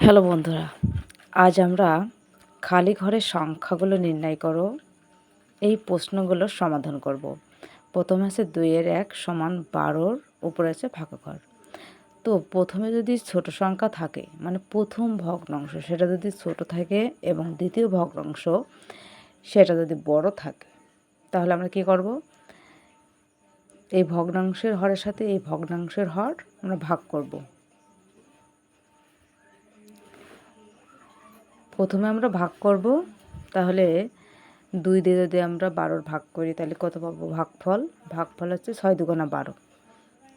Hello বন্ধুরা, আজ আমরা খালি ঘরের সংখ্যাগুলো নির্ণয় করো, এই প্রশ্নগুলোর সমাধান করব। প্রথমে আছে দুইয়ের এক সমান বারোর উপরে আছে ফাঁকা ঘর তো প্রথমে যদি ছোট সংখ্যা থাকে মানে প্রথম ভগ্নাংশ, সেটা যদি ছোট থাকে এবং দ্বিতীয় ভগ্নাংশ সেটা যদি বড় থাকে, তাহলে আমরা কি করব? এই ভগ্নাংশের হরের সাথে এই ভগ্নাংশের হর আমরা ভাগ করব। প্রথমে আমরা ভাগ করব, তাহলে দুই দিয়ে যদি আমরা বারোর ভাগ করি, তাহলে কত পাবো? ভাগফল ভাগফল হচ্ছে ছয় দুগুণা বারো।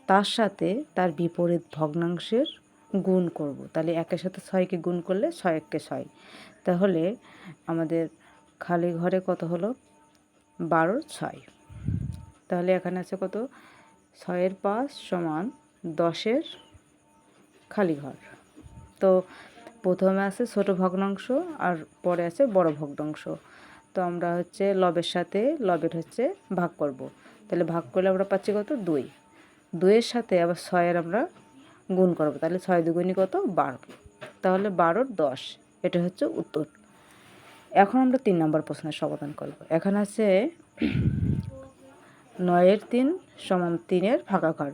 তার সাথে তার বিপরীত ভগ্নাংশের গুণ করব, তাহলে একের সাথে ছয়কে গুণ করলে ছয় এককে ছয়। তাহলে আমাদের খালি ঘরে কত হলো? বারোর ছয়। তাহলে এখানে আছে কত? ছয়ের পাঁচ সমান দশের খালি ঘর। তো প্রথমে আছে ছোট ভগ্নাংশ আর পরে আছে বড় ভগ্নাংশ। তো আমরা হচ্ছে লবের সাথে, লবের হচ্ছে ভাগ করব। তাহলে ভাগ করলে আমরা পাচ্ছি কত? দুই। দুইয়ের সাথে আবার ছয়ের আমরা গুণ করব। তাহলে ছয় দুগুণই কত? বারো। তাহলে বারোর দশ। এটা হচ্ছে উত্তর। এখন আমরা তিন নম্বর প্রশ্নের সমাধান করব। এখানে আছে নয়ের তিন সমান তিনের ফাঁকা ঘর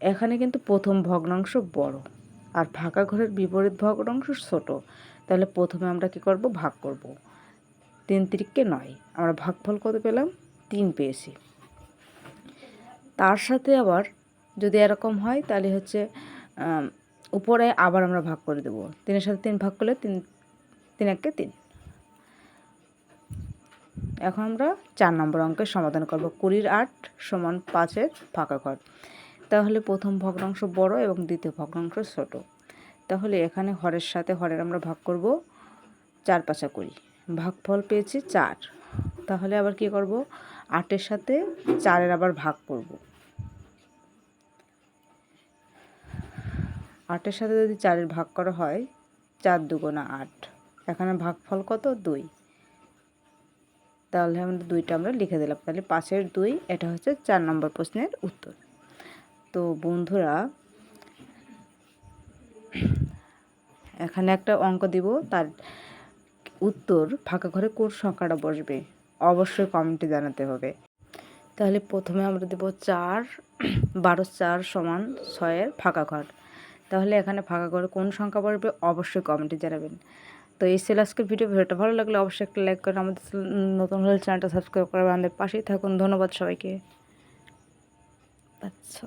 এখানে কিন্তু প্রথম ভগ্নাংশ বড়। আর ফাঁকা ঘরের বিপরীত ভগ্নাংশ ছোট। তাহলে প্রথমে আমরা কি করব? ভাগ করব। তিন তিরিককে নয়। আমরা ভাগফল কত পেলাম? তিন পেয়েছি। তার সাথে আবার যদি এরকম হয়, তাহলে হচ্ছে উপরে আবার আমরা ভাগ করে দেবো। তিনের সাথে তিন ভাগ করলে তিন তিন এককে তিন। এখন আমরা চার নম্বর অঙ্কের সমাধান করব। কুড়ির আট সমান পাঁচের ফাঁকা ঘর। তাহলে প্রথম ভগ্নাংশ বড় এবং দ্বিতীয় ভগ্নাংশ ছোট। তাহলে এখানে হরের সাথে হরের আমরা ভাগ করব চার পাঁচা করি ভাগফল পেয়েছি চার। তাহলে আবার কি করব? আটের সাথে চারের আবার ভাগ করব। আটের সাথে যদি চারের ভাগ করা হয়, চার দুগোনা আট। এখানে ভাগফল কত? দুই। তাহলে আমরা দুইটা আমরা লিখে দিলাম। তাহলে পাঁচের দুই, এটা হচ্ছে চার নম্বর প্রশ্নের উত্তর। তো বন্ধুরা, এখানে একটা অঙ্ক দিব। তার উত্তর, ফাঁকা ঘরে কোন সংখ্যাটা বসবে? অবশ্যই কমেন্টে জানাতে হবে। তাহলে প্রথমে আমরা দেব চার, বারো চার সমান ছয়ের ফাঁকা ঘর। তাহলে এখানে ফাঁকা ঘরে কোন সংখ্যা বসবে? অবশ্যই কমেন্টে জানাবেন। তো এই ছিল আজকের ভিডিও ভিডিওটা ভালো লাগলে অবশ্যই একটা লাইক করে আমাদের নতুন হলে চ্যানেলটা সাবস্ক্রাইব করে আমাদের পাশেই থাকুন। ধন্যবাদ সবাইকে। আচ্ছা